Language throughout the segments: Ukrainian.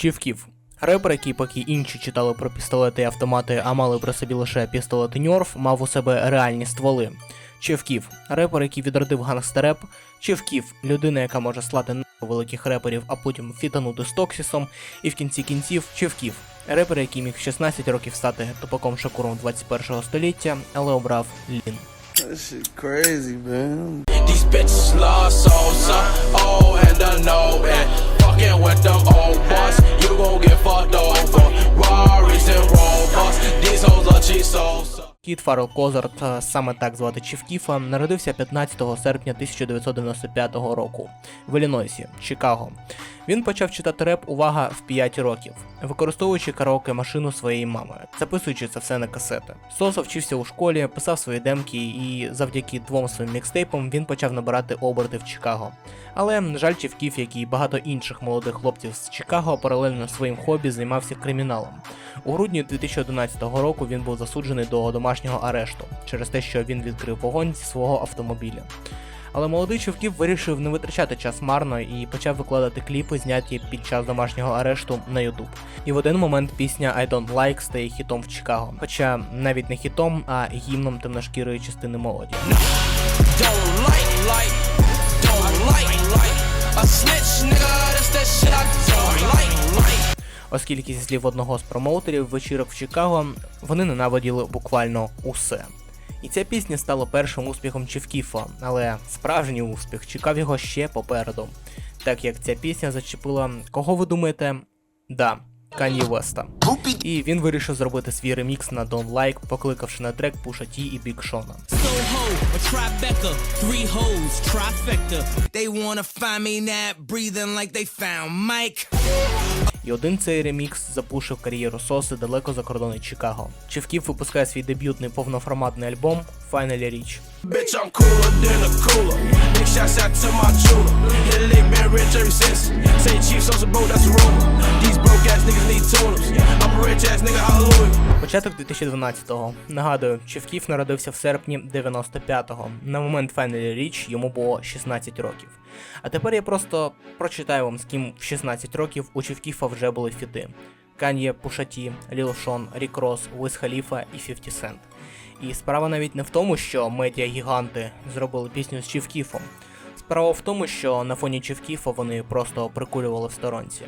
Чівків. Репер, який поки інші читали про пістолети і автомати, а мали при собі лише пістолети Ньорф, мав у себе реальні стволи. Чівків. Репер, який відродив гангстереп. Чівків. Людина, яка може слати на великих реперів, а потім фітанути з Токсісом. І в кінці кінців Чівків. Репер, який міг в 16 років стати тупаком Шакуром 21 століття, але обрав Лін. That shit crazy, man. These bitches love souls, uh, oh, and I know it. Fucking with them old boys, you gon' get fucked over. Rarries and Rovers, these hoes are cheap souls. Кіт Фаррел Козарт, е, саме так звати Чівкіфа, народився 15 серпня 1995 року в Іллінойсі, Чикаго. Він почав читати реп увага в 5 років, використовуючи караоке машину своєї мами, записуючи це все на касети. Сосо вчився у школі, писав свої демки, і завдяки двом своїм мікстейпам він почав набирати оберти в Чикаго. Але, на жаль, Чівкіф, як і багато інших молодих хлопців з Чикаго, паралельно своїм хобі займався криміналом. У грудні 2011 року він був засуджений до домашнього арешту через те, що він відкрив вогонь зі свого автомобіля. Але молодий Чувків вирішив не витрачати час марно і почав викладати кліпи, зняті під час домашнього арешту на YouTube. І в один момент пісня I Don't Like стає хітом в Чикаго. Хоча навіть не хітом, а гімном темношкірої частини молоді. Оскільки зі слів одного з промоутерів вечірок в Чикаго, вони ненавиділи буквально усе. І ця пісня стала першим успіхом Чівкіфа, але справжній успіх чекав його ще попереду. Так як ця пісня зачепила, кого ви думаєте? Да, Кан'є Веста. І він вирішив зробити свій ремікс на Don't Like, покликавши на трек Пуша Ті і Біг Шона. They wanna find me not breathing like they found Mike. І один цей ремікс запушив кар'єру Соси далеко за кордони Чикаго. Чівкіф випускає свій дебютний повноформатний альбом Finally Reach. Bitch, I'm cooler than a cooler. Big shots out to my jeweler. They been rich ever since. Say chief social bro, that's a rumor. These broke ass niggas need tuners. Початок 2012-го. Нагадую, Чевків народився в серпні 95-го. На момент Finally Reach йому було 16 років. А тепер я просто прочитаю вам, з ким в 16 років у Чевкіфа вже були фіти. Кан'є Пушаті, Ліл Шон, Рік Рос, Уиз Халіфа і 50 Cent. І справа навіть не в тому, що медіагіганти зробили пісню з Чівкіфом. Справа в тому, що на фоні Чівкіфа вони просто прикурювали в сторонці.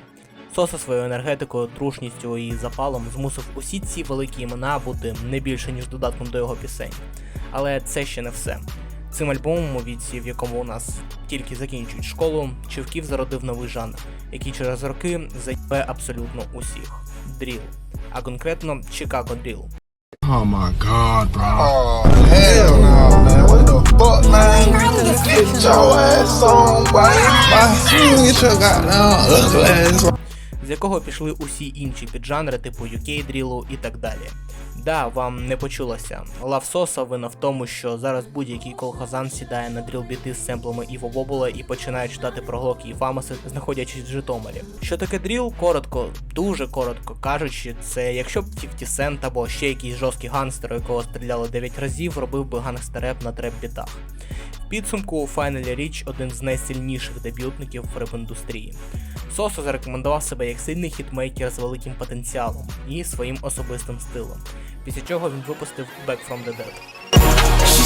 Соса своєю енергетикою, трушністю і запалом змусив усі ці великі імена бути не більше ніж додатком до його пісень. Але це ще не все. Цим альбомом, у віці, в якому у нас тільки закінчують школу, Чівків зародив новий жанр, який через роки заїбе абсолютно усіх дріл, а конкретно Чикаго дріл. Oh my god, bro. Oh, hell no, man. What the fuck, man? Get your ass on, boy. Bye. Get your goddamn ugly ass on. з якого пішли усі інші піджанри, типу UK дрілу і так далі. Да, вам не почулося. Лав Соса вина в тому, що зараз будь-який колхозан сідає на дріл-біти з семплами Іво Бобула і починає читати про Глоки і Фамаси, знаходячись в Житомирі. Що таке дріл? Коротко, дуже коротко кажучи, це якщо б 50 Cent або ще якийсь жорсткий гангстер, якого стріляли 9 разів, робив би гангстереп на треп-бітах. В підсумку Finally Reach один з найсильніших дебютників в реп-індустрії. Сосо зарекомендував себе як сильний хітмейкер з великим потенціалом і своїм особистим стилом, Після чого він випустив Back from the Dead. She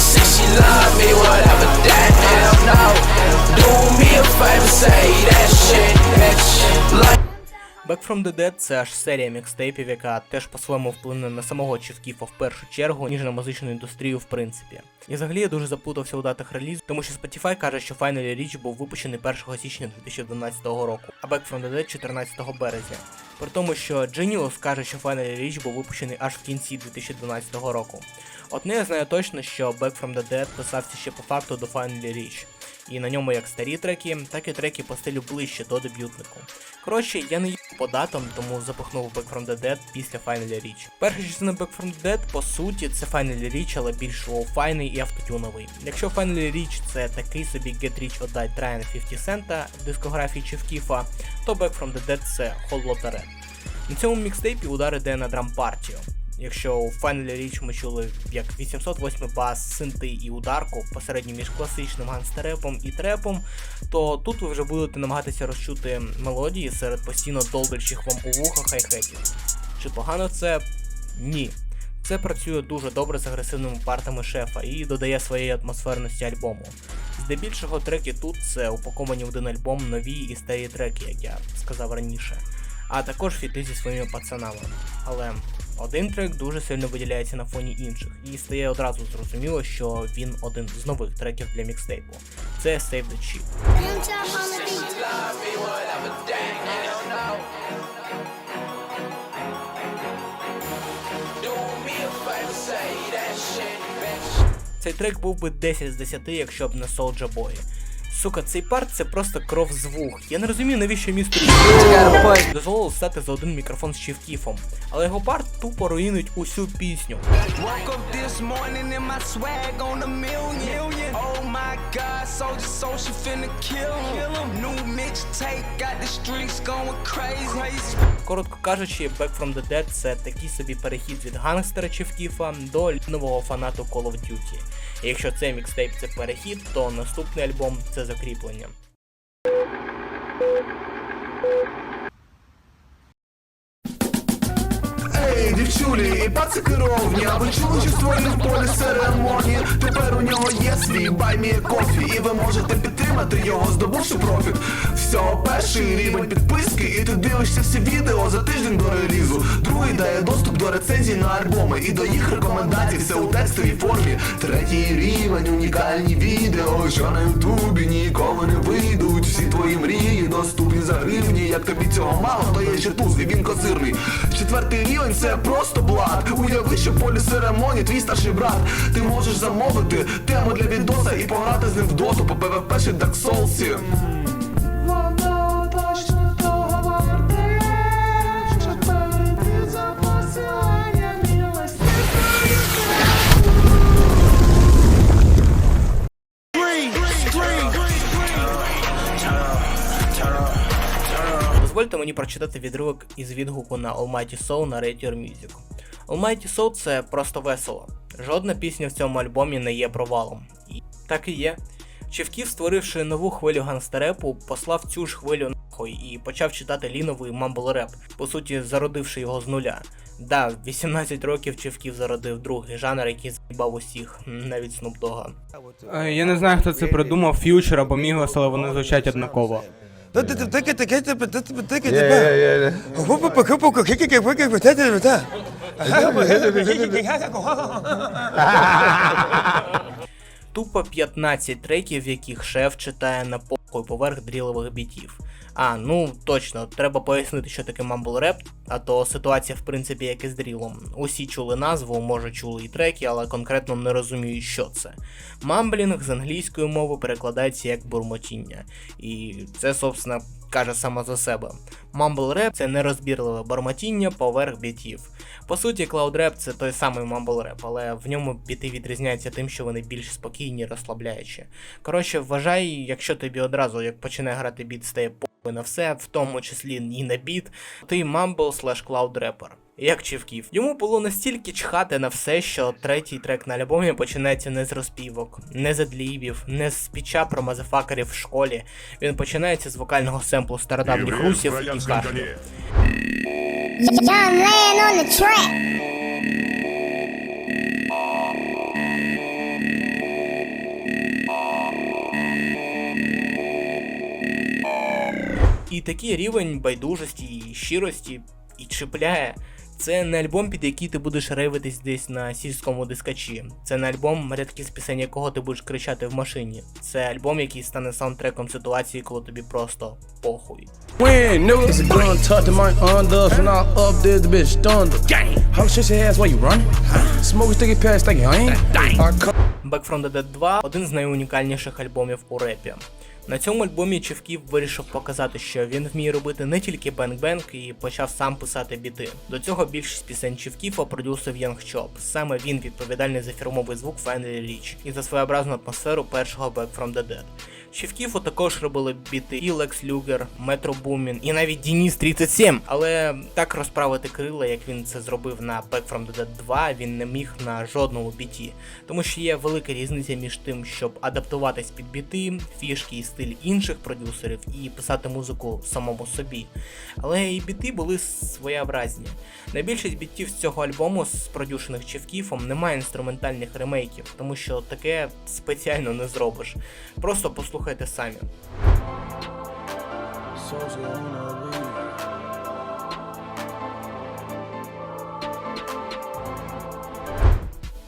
Back from the Dead це аж серія мікстейпів, яка теж по-своєму вплине на самого Чівкіфа в першу чергу, ніж на музичну індустрію в принципі. І взагалі я дуже запутався у датах релізу, тому що Spotify каже, що Finally Reach був випущений 1 січня 2012 року, а Back from the Dead 14 березня. При тому, що Genius каже, що Finally Reach був випущений аж в кінці 2012 року. Одне я знаю точно, що Back from the Dead писався ще по факту до Finally Reach. І на ньому як старі треки, так і треки по стилю ближче до дебютнику. Коротше, я не їв по датам, тому запихнув Back from the Dead після Finally Reach. Перша частина Back from the Dead, по суті, це Finally Reach, але більш лоу-файний і автотюновий. Якщо Finally Reach це такий собі Get Rich or Die Trying 50 Cent в дискографії Чевкіфа, то Back from the Dead це Lotta На цьому мікстейпі удар іде на драм-партію. Якщо у Final Reach ми чули як 808 бас, синти і ударку посередньо між класичним ганстерепом і трепом, то тут ви вже будете намагатися розчути мелодії серед постійно долблячих вам у вуха хай-хетів. Чи погано це? Ні. Це працює дуже добре з агресивними партами шефа і додає своєї атмосферності альбому. Здебільшого треки тут це упаковані в один альбом нові і старі треки, як я сказав раніше, а також фіти зі своїми пацанами. Але один трек дуже сильно виділяється на фоні інших, і стає одразу зрозуміло, що він один з нових треків для мікстейпу. Це Save the Chip. Цей трек був би 10 з 10, якщо б не Soulja Boy. Сука, цей парт це просто кров з вух. Я не розумію, навіщо містер Чіф дозволило стати за один мікрофон з Чіфкіфом, але його парт тупо руїнить усю пісню. Oh. Коротко кажучи, Back from the Dead це такий собі перехід від гангстера Чіфкіфа до нового фанату Call of Duty. Якщо цей мікстейп це перехід, то наступний альбом це закріплення. Дівчулі, і пацики ровні, а ви чули, що в полі церемонії? Тепер у нього є свій баймі кофі, і ви можете підтримати його, здобувши профіт. Всього перший рівень підписки, і ти дивишся всі відео за тиждень до релізу. Другий дає доступ до рецензій на альбоми і до їх рекомендацій, все у текстовій формі. Третій рівень, унікальні відео, що на ютубі ніколи не вийдуть. Всі твої мрії доступні за гривні. Як тобі цього мало, то є ще туз, і він козирний. Четвертий рівень це просто блат. Уяви, що полі церемонії твій старший брат. Ти можеш замовити тему для відоса і пограти з ним в доту по ПВП чи Dark Souls. Дозвольте мені прочитати відривок із відгуку на Almighty Soul на Rate Your Music. Almighty Soul це просто весело. Жодна пісня в цьому альбомі не є провалом. І так і є. Чевків, створивши нову хвилю гангстерепу, послав цю ж хвилю нахуй і почав читати ліновий мамбл реп, по суті, зародивши його з нуля. Да, в 18 років Чевків зародив другий жанр, який заїбав усіх, навіть Снупдога. Е, Я не знаю, хто це придумав, фьючер або Мігос, але вони звучать однаково. Тупо 15 треків, в яких шеф читає на похуй поверх дрілових бітів. А, ну точно, треба пояснити, що таке мамбл реп, а то ситуація в принципі як і з дрілом. Усі чули назву, може чули і треки, але конкретно не розуміють, що це. Мамблінг з англійської мови перекладається як бурмотіння. І це, собственно, каже саме за себе. Mumble Rap це нерозбірливе бормотіння поверх бітів. По суті, Rap це той самий Rap, але в ньому біти відрізняються тим, що вони більш спокійні, розслабляючі. Коротше, вважай, якщо тобі одразу як починає грати біт, стає похуй на все, в тому числі і на біт, ти Mumble slash Cloud Rapper. Як Чівків. Йому було настільки чхати на все, що третій трек на альбомі починається не з розпівок, не з адлібів, не з спіча про мазефакерів в школі. Він починається з вокального семплу стародавніх русів і кашлю. І такий рівень байдужості і щирості і чіпляє. Це не альбом, під який ти будеш рейвитись десь на сільському дискачі. Це не альбом, рядки з пісень якого ти будеш кричати в машині. Це альбом, який стане саундтреком ситуації, коли тобі просто похуй. Back from the Dead 2 один з найунікальніших альбомів у репі. На цьому альбомі Чевків вирішив показати, що він вміє робити не тільки бенк-бенк і почав сам писати біти. До цього більшість пісень Чевкіфа продюсив Янг Чоп. Саме він відповідальний за фірмовий звук Фенрі Річ і за своєобразну атмосферу першого Back from the Dead. Чівкіфу також робили біти і Лекс Люгер, Метро Бумін, і навіть Дініс 37. Але так розправити крила, як він це зробив на Back from the Dead 2, він не міг на жодному біті. Тому що є велика різниця між тим, щоб адаптуватись під біти, фішки і стиль інших продюсерів і писати музику самому собі. Але і біти були своєобразні. На більшість бітів з цього альбому з продюшених Чевкіфом немає інструментальних ремейків, тому що таке спеціально не зробиш. Просто послухайте самі.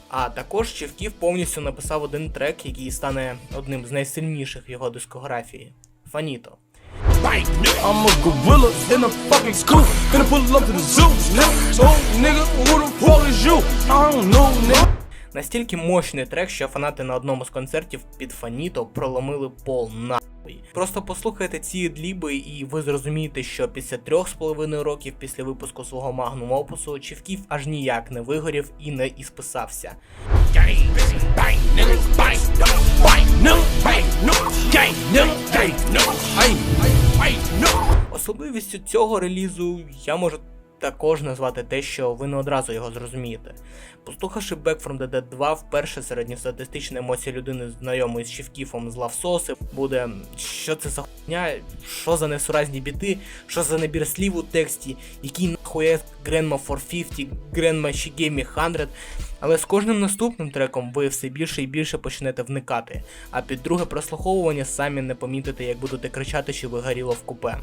А також Чевків повністю написав один трек, який стане одним з найсильніших в його дискографії. Фаніто. Настільки мощний трек, що фанати на одному з концертів під Фаніто проломили пол нахуй. Просто послухайте ці дліби, і ви зрозумієте, що після трьох з половиною років після випуску свого магнум опусу Чівків аж ніяк не вигорів і не ісписався. Особливістю цього релізу я можу також назвати те, що ви не одразу його зрозумієте. Послухавши Back from the Dead 2, вперше середньостатистична емоція людини, знайомої з Чівкіфом з лавсоси, буде що це за хуйня, що за несуразні біти, що за набір слів у тексті, який нахує Grandma 450, Grandma Gave 100. Але з кожним наступним треком ви все більше і більше почнете вникати, а під друге прослуховування самі не помітите, як будете кричати, що вигоріло в купе.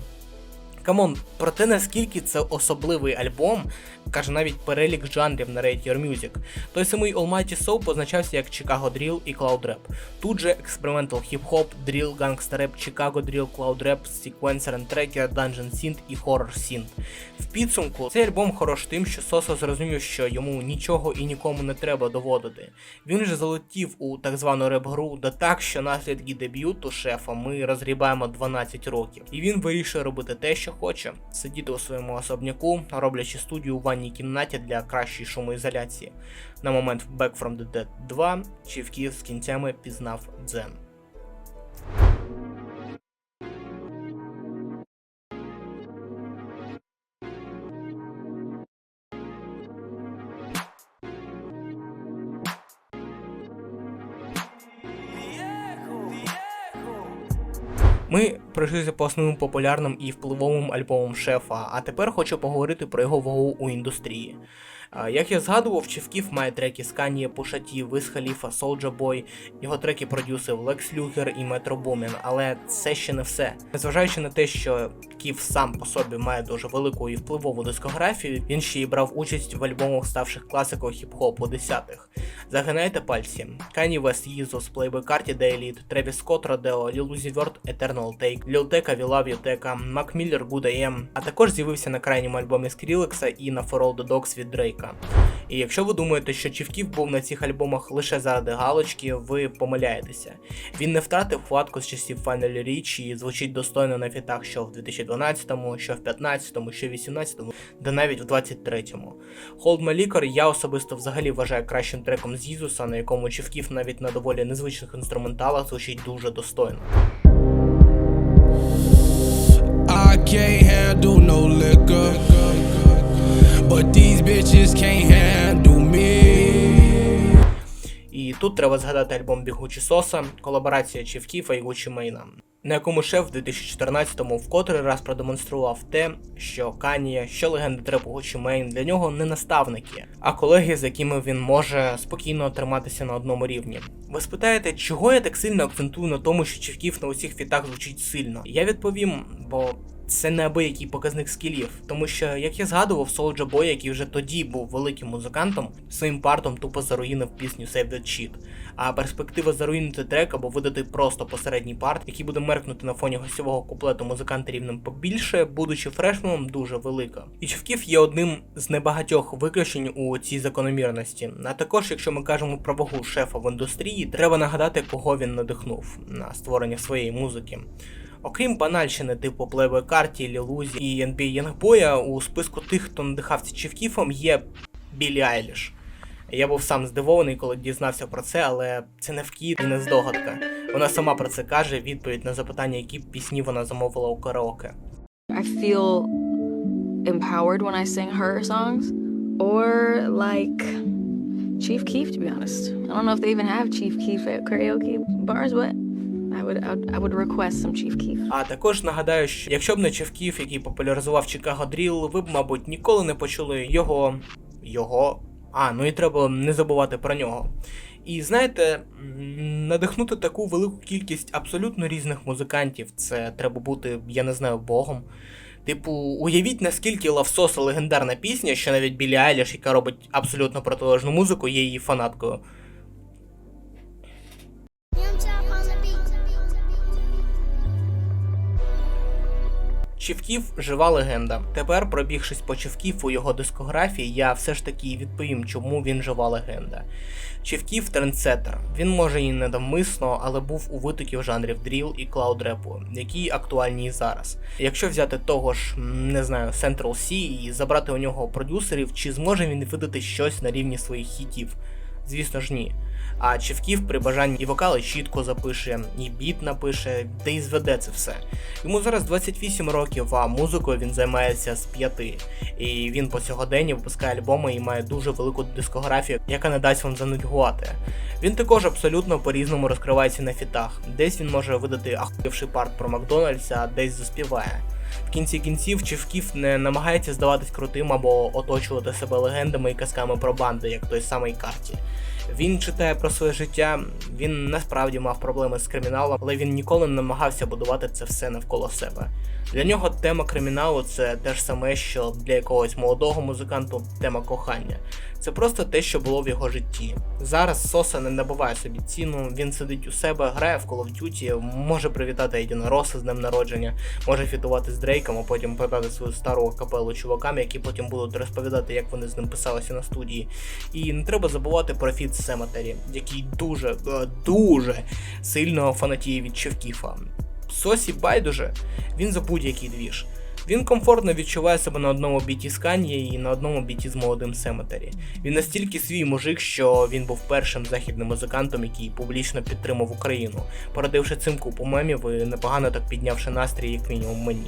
Камон, про те, наскільки це особливий альбом, каже навіть перелік жанрів на Rate Your Music. Той самий Almighty Soul позначався як Chicago Drill і Cloud Rap. Тут же Experimental Hip Hop, Drill, Gangsta Rap, Chicago Drill, Cloud Rap, Sequencer and Tracker, Dungeon Synth і Horror Synth. В підсумку цей альбом хорош тим, що Сосо зрозумів, що йому нічого і нікому не треба доводити. Він же залетів у так звану реп-гру да так, що наслідки дебюту шефа ми розгрібаємо 12 років. І він вирішує робити те, що хоче: сидіти у своєму особняку, роблячи студію у ванній кімнаті для кращої шумоізоляції. На момент Back from the Dead 2 Чівків з кінцями пізнав дзен. Пройшлися по основним популярним і впливовим альбомам шефа, а тепер хочу поговорити про його вагу у індустрії. Як я згадував, Чевків має треки з Каніє, Пушаті, Виз Халіфа, Soulja Boy, його треки продюсив Лекс Люгер і Метро Бумін, але це ще не все. Незважаючи на те, що Ків сам по собі має дуже велику і впливову дискографію, він ще й брав участь в альбомах, ставших класикою хіп-хопу десятих. Загинайте пальці. Кані Вест Їзус, Playboy Carti Daily, Тревіс Скотт, Родео, Lil Uzi Vert, Eternal Take, Mac Miller, Good AM, а також з'явився на крайньому альбомі Скрілекса і на For All The Dogs від Дрейка. І якщо ви думаєте, що Чівків був на цих альбомах лише заради галочки, ви помиляєтеся. Він не втратив хватку з часів Final Reach і звучить достойно на фітах, що в 2012-му, що в 15-му, що в 18-му, да навіть в 23-му. Hold My Liquor я особисто взагалі вважаю кращим треком з Ізуса, на якому Чівків навіть на доволі незвичних інструменталах звучить дуже достойно. Can't handle no liquor, but these bitches can't handle me. І тут треба згадати альбом Бігучі Соса, колаборація Чівкіфа і Гучі Мейна, на якому шеф в 2014-му вкотре раз продемонстрував те, що Канія, що легенди трепу Гучі Мейн для нього не наставники, а колеги, з якими він може спокійно триматися на одному рівні. Ви спитаєте, чого я так сильно акцентую на тому, що Чівкіф на усіх фітах звучить сильно? Я відповім, бо це неабиякий показник скілів, тому що, як я згадував, Soulja Boy, який вже тоді був великим музикантом, своїм партом тупо заруїнив пісню Save That Shit. А перспектива заруїнити трек або видати просто посередній парт, який буде меркнути на фоні гостьового куплету музиканта рівнем побільше, будучи фрешменом, дуже велика. І Чевків є одним з небагатьох виключень у цій закономірності. А також, якщо ми кажемо про вагу шефа в індустрії, треба нагадати, кого він надихнув на створення своєї музики. Окрім банальщини типу Playboy Carti, Лілузі і NBA Youngboy, у списку тих, хто надихався Чівкіфом, є Білі Айліш. Я був сам здивований, коли дізнався про це, але це не вкіт і не здогадка. Вона сама про це каже, відповідь на запитання, які пісні вона замовила у караоке. I feel empowered when I sing her songs, or like Chief Keef, to be honest. I don't know if they even have Chief Keef at karaoke bars, but would I would, request some Chief Keef. А також нагадаю, що якщо б не Чевків, який популяризував Чикаго Дріл, ви б, мабуть, ніколи не почули його. його. А, ну і треба не забувати про нього. І знаєте, надихнути таку велику кількість абсолютно різних музикантів, це треба бути, я не знаю, богом. Типу, уявіть, наскільки лавсоса легендарна пісня, що навіть Білі Айліш, яка робить абсолютно протилежну музику, є її фанаткою. Чівків жива легенда. Тепер, пробігшись по Чівків у його дискографії, я все ж таки відповім, чому він жива легенда. Чівків трендсеттер. Він може і недомисно, але був у витоків жанрів дріл і клауд репу, які актуальні і зараз. Якщо взяти того ж, не знаю, Central C і забрати у нього продюсерів, чи зможе він видати щось на рівні своїх хітів? Звісно ж ні. А Чевків при бажанні і вокали чітко запише, і біт напише, та й зведе це все. Йому зараз 28 років, а музикою він займається з 5. І він по сьогоденні випускає альбоми і має дуже велику дискографію, яка не дасть вам занудьгувати. Він також абсолютно по-різному розкривається на фітах. Десь він може видати ахуєвший парт про Макдональдса, а десь заспіває. В кінці кінців Чевків не намагається здаватись крутим або оточувати себе легендами і казками про банди, як той самий Карті. Він читає про своє життя, він насправді мав проблеми з криміналом, але він ніколи не намагався будувати це все навколо себе. Для нього тема криміналу це те ж саме, що для якогось молодого музиканту тема кохання. Це просто те, що було в його житті. Зараз Соса не набуває собі ціну, він сидить у себе, грає в Call of Duty, може привітати Ейдіна Роса з днем народження, може фітувати з Дрейком, а потім продати свою стару капелу чувакам, які потім будуть розповідати, як вони з ним писалися на студії. І не треба забувати про фіт Семетері, який дуже, е, дуже сильно фанатіє від Чевкіфа. Сосі байдуже, він за будь-який двіж. Він комфортно відчуває себе на одному біті з Кан'є і на одному біті з молодим Семетері. Він настільки свій мужик, що він був першим західним музикантом, який публічно підтримав Україну, породивши цим купу мемів і непогано так піднявши настрій, як мінімум мені.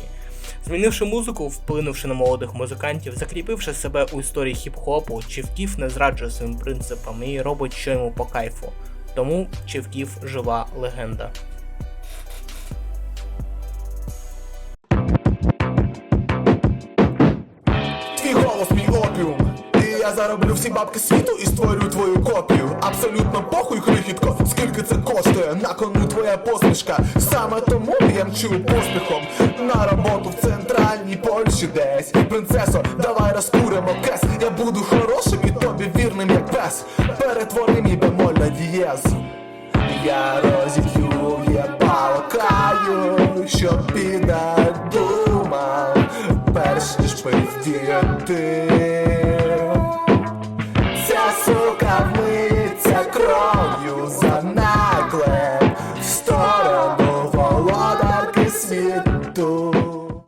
Змінивши музику, вплинувши на молодих музикантів, закріпивши себе у історії хіп-хопу, Чівків не зраджує своїм принципам і робить, що йому по кайфу. Тому Чівків жива легенда. Я зароблю всі бабки світу і створю твою копію. Абсолютно похуй, крихітко, скільки це коштує, на кону твоя посмішка. Саме тому я мчу поспіхом на роботу в центральній Польщі десь. Принцесо, давай розкуримо кес. Я буду хорошим і тобі вірним, як пес. Перетвори мій бемоль на дієз. Я розіб'ю, єбало каю, що піде думав, перш ніж пиздіти. Ця